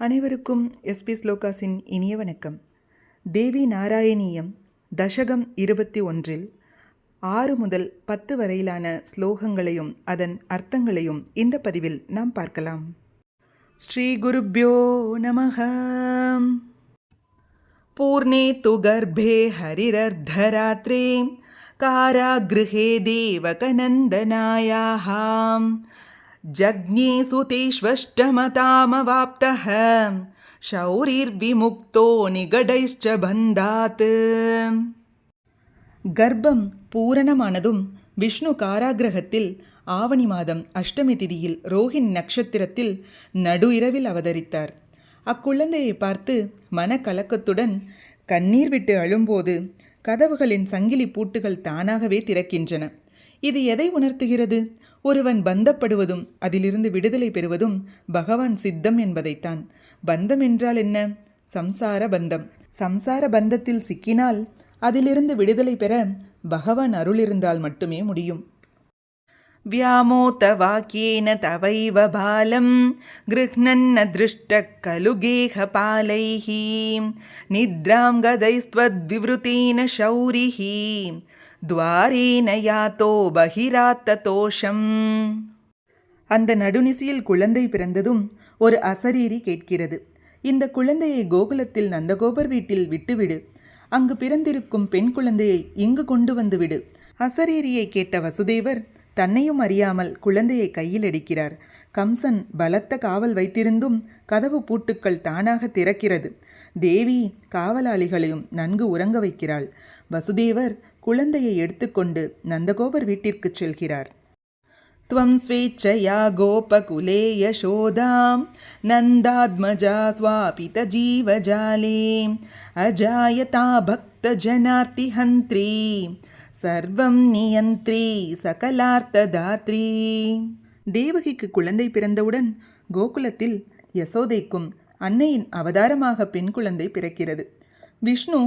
அனைவருக்கும் எஸ்பி ஸ்லோகாஸின் இனிய வணக்கம். தேவி நாராயணியம் தசகம் இருபத்தி ஒன்றில் ஆறு முதல் பத்து வரையிலான ஸ்லோகங்களையும் அதன் அர்த்தங்களையும் இந்த பதிவில் நாம் பார்க்கலாம். ஸ்ரீ குருப்யோ நமக பூர்ணே து கர்ப்பே ஹரிரர்த்தராத்ரே காராகிருஹே தேவகநந்தனாயாம் जज्ञे सुतेष्वष्टमतामवाप्तः शौरिर्विमुक्तो निगडैश्च बन्धात् கர்ப்பம் பூரணமானதும் விஷ்ணு காராகிரகத்தில் ஆவணி மாதம் அஷ்டமி திதியில் ரோஹின் நட்சத்திரத்தில் நடு இரவில் அவதரித்தார் அக்குழந்தையை பார்த்து மனக்கலக்கத்துடன் கண்ணீர் விட்டு அழும்போது கதவுகளின் சங்கிலி பூட்டுகள் தானாகவே திறக்கின்றன இது எதை உணர்த்துகிறது ஒருவன் பந்தப்படுவதும் அதிலிருந்து விடுதலை பெறுவதும் பகவான் சித்தம் என்பதைத்தான் பந்தம் என்றால் என்ன சம்சார பந்தம் சம்சார பந்தத்தில் சிக்கினால் அதிலிருந்து விடுதலை பெற பகவான் அருள் இருந்தால் மட்டுமே முடியும் व्यामोतवाक्येन तवैव बालं गृह्णन्न दृष्टः खलु गेहपालैः निद्रां गदैस्त्वद्विवृतेन शौरिः துவாரேன பகிராத்த தோஷம் அந்த நடுநிசியில் குழந்தை பிறந்ததும் ஒரு அசரீரி கேட்கிறது. இந்த குழந்தையை கோகுலத்தில் நந்தகோபர் வீட்டில் விட்டுவிடு. அங்கு பிறந்திருக்கும் பெண் குழந்தையை இங்கு கொண்டு வந்து விடு அசரீரியை கேட்ட வசுதேவர் தன்னையும் அறியாமல் குழந்தையை கையில் எடுக்கிறார். கம்சன் பலத்த காவல் வைத்திருந்தும் கதவு பூட்டுக்கள் தானாக திறக்கிறது. தேவி காவலாளிகளையும் நன்கு உறங்க வைக்கிறாள். வசுதேவர் குழந்தையை எடுத்துக்கொண்டு நந்தகோபர் வீட்டிற்குச் செல்கிறார் त्वं स्वेच्छया गोपकुले यशोदां नन्दात्मजा स्वापितजीवजाले अजायता भक्तजनार्तिहन्त्री சர்வம் நியந்திரி சகலார்த்ததாத்ரி தேவகிக்கு குழந்தை பிறந்தவுடன் கோகுலத்தில் யசோதைக்கும் அன்னையின் அவதாரமாக பெண் குழந்தை பிறக்கிறது விஷ்ணு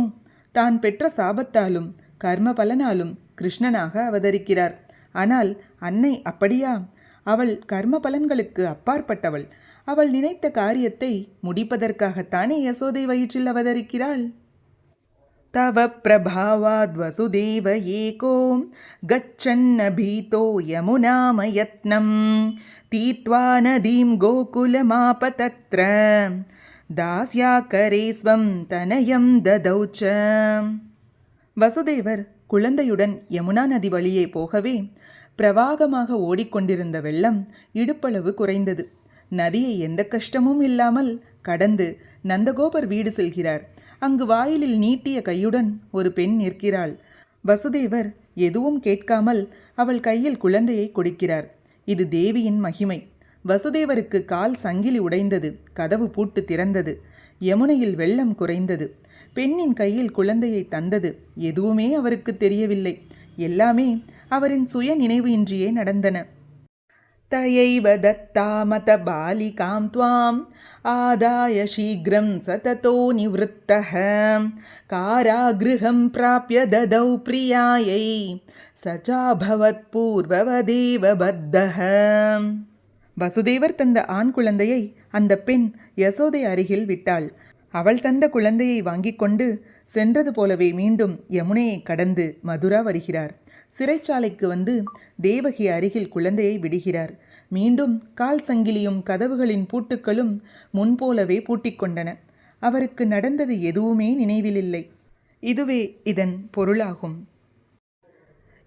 தான் பெற்ற சாபத்தாலும் கர்ம பலனாலும் கிருஷ்ணனாக அவதரிக்கிறார். ஆனால் அன்னை அப்படியா? அவள் கர்ம பலன்களுக்கு அப்பாற்பட்டவள். அவள் நினைத்த காரியத்தை முடிப்பதற்காகத்தானே யசோதை வயிற்றில் அவதரிக்கிறாள்? தவ பிரபாவாத்வசுதேவ ஏகோம் கச்சன்ன பீதோ யமுனாமயத்னம் தீத்வா நதீம் கோகுலமாப தத்ர ஸ்வம் தனயம் ததௌச்சம் வசுதேவர் குழந்தையுடன் யமுனா நதி வழியே போகவே பிரவாகமாக ஓடிக்கொண்டிருந்த வெள்ளம் இடுப்பளவு குறைந்தது. நதியை எந்த கஷ்டமும் இல்லாமல் கடந்து நந்தகோபர் வீடு செல்கிறார். அங்கு வாயிலில் நீட்டிய கையுடன் ஒரு பெண் நிற்கிறாள். வசுதேவர் எதுவும் கேட்காமல் அவள் கையில் குழந்தையை கொடுக்கிறார். இது தேவியின் மகிமை. வசுதேவருக்கு கால் சங்கிலி உடைந்தது. கதவு பூட்டு திறந்தது. யமுனையில் வெள்ளம் குறைந்தது. பெண்ணின் கையில் குழந்தையை தந்தது. எதுவுமே அவருக்கு தெரியவில்லை. எல்லாமே அவரின் சுய நினைவு இன்றியே நடந்தன. தயைவ தத்தாமத பாலிகாம் துவாம். ஆதாய சீக்கிரம் சததோ நிவத்தக காராகிருகம் பிராப்பிய ததௌ பிரியாயை. சச்சாபவத் பூர்வவதேவ பத்தக வசுதேவர் தந்த ஆண் குழந்தையை அந்த பெண் யசோதை அருகில் விட்டாள். அவள் தந்த குழந்தையை வாங்கிக் கொண்டு சென்றது போலவே மீண்டும் யமுனையை கடந்து மதுரா வருகிறார். சிறைச்சாலைக்கு வந்து தேவகி அருகில் குழந்தையை விடுகிறார். மீண்டும் கால் சங்கிலியும் கதவுகளின் பூட்டுக்களும் முன்போலவே பூட்டிக்கொண்டன அவருக்கு நடந்தது எதுவுமே நினைவிலில்லை. இதுவே இதன் பொருளாகும்.